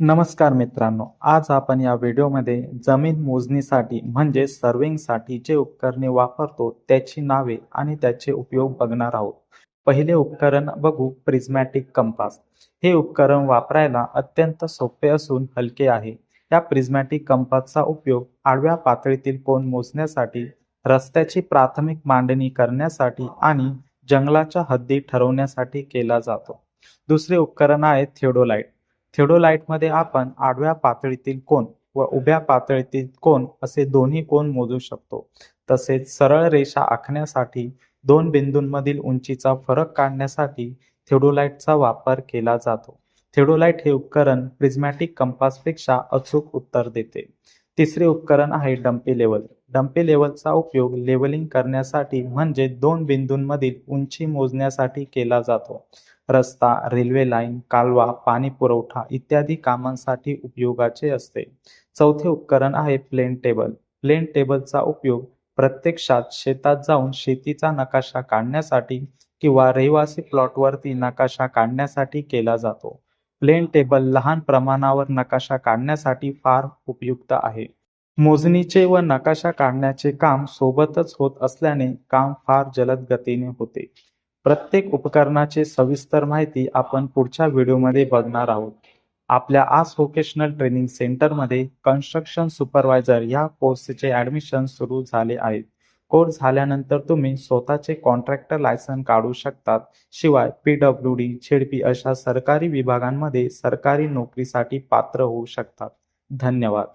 नमस्कार मित्रांनो आज आपण या व्हिडिओमध्ये जमीन मोजणीसाठी म्हणजे सर्विंगसाठी जे उपकरणे वापरतो त्याची नावे आणि त्याचे उपयोग बघणार आहोत. पहिले उपकरण बघू प्रिझमॅटिक कंपास हे उपकरण वापरायला अत्यंत सोपे असून हलके आहे. या प्रिझमॅटिक कंपासचा उपयोग आडव्या पातळीतील कोण मोजण्यासाठी रस्त्याची प्राथमिक मांडणी करण्यासाठी आणि जंगलाच्या हद्दी ठरवण्यासाठी केला जातो. दुसरे उपकरण आहे थिओडोलाइट. थिओडोलाइटमध्ये आपण आडव्या पातळीतील कोन व उभ्या पातळीतील कोन असे दोन्ही कोन मोजू शकतो. तसेच सरळ रेषा आखण्यासाठी दोन बिंदूंमधील उंचीचा फरक काढण्यासाठी थिओडोलाइटचा वापर केला जातो. थिओडोलाइट हे उपकरण प्रिझमॅटिक कंपासपेक्षा अचूक उत्तर देते. तिसरे उपकरण आहे डम्पी लेवल डंपे लेवलचा उपयोग लेवलिंग करण्यासाठी म्हणजे दोन बिंदूंमधील उंची मोजण्यासाठी केला जातो. रस्ता रेल्वे लाईन कालवा पाणी पुरवठा इत्यादी कामांसाठी उपयोगाचे असते. चौथे उपकरण आहे प्लेन टेबल. प्लेन टेबलचा उपयोग प्रत्यक्षात शेतात जाऊन शेतीचा नकाशा काढण्यासाठी किंवा रहिवासी प्लॉटवरती नकाशा काढण्यासाठी केला जातो. प्लेन टेबल लहान प्रमाणावर नकाशा काढण्यासाठी फार उपयुक्त आहे. मोजणीचे व नकाशा काढण्याचे काम सोबतच होत असल्याने काम फार जलद गतीने होते. प्रत्येक उपकरणाचे सविस्तर माहिती आपण पुढच्या व्हिडिओमध्ये बघणार आहोत. आपल्या आज व्होकेशनल ट्रेनिंग सेंटरमध्ये कन्स्ट्रक्शन सुपरवायझर या कोर्सचे ॲडमिशन सुरू झाले आहेत. कोर्स झाल्यानंतर तुम्ही स्वतःचे कॉन्ट्रॅक्टर लायसन काढू शकतात. शिवाय पी डब्ल्यू डी झेडपी अशा सरकारी विभागांमध्ये सरकारी नोकरीसाठी पात्र होऊ शकतात. धन्यवाद.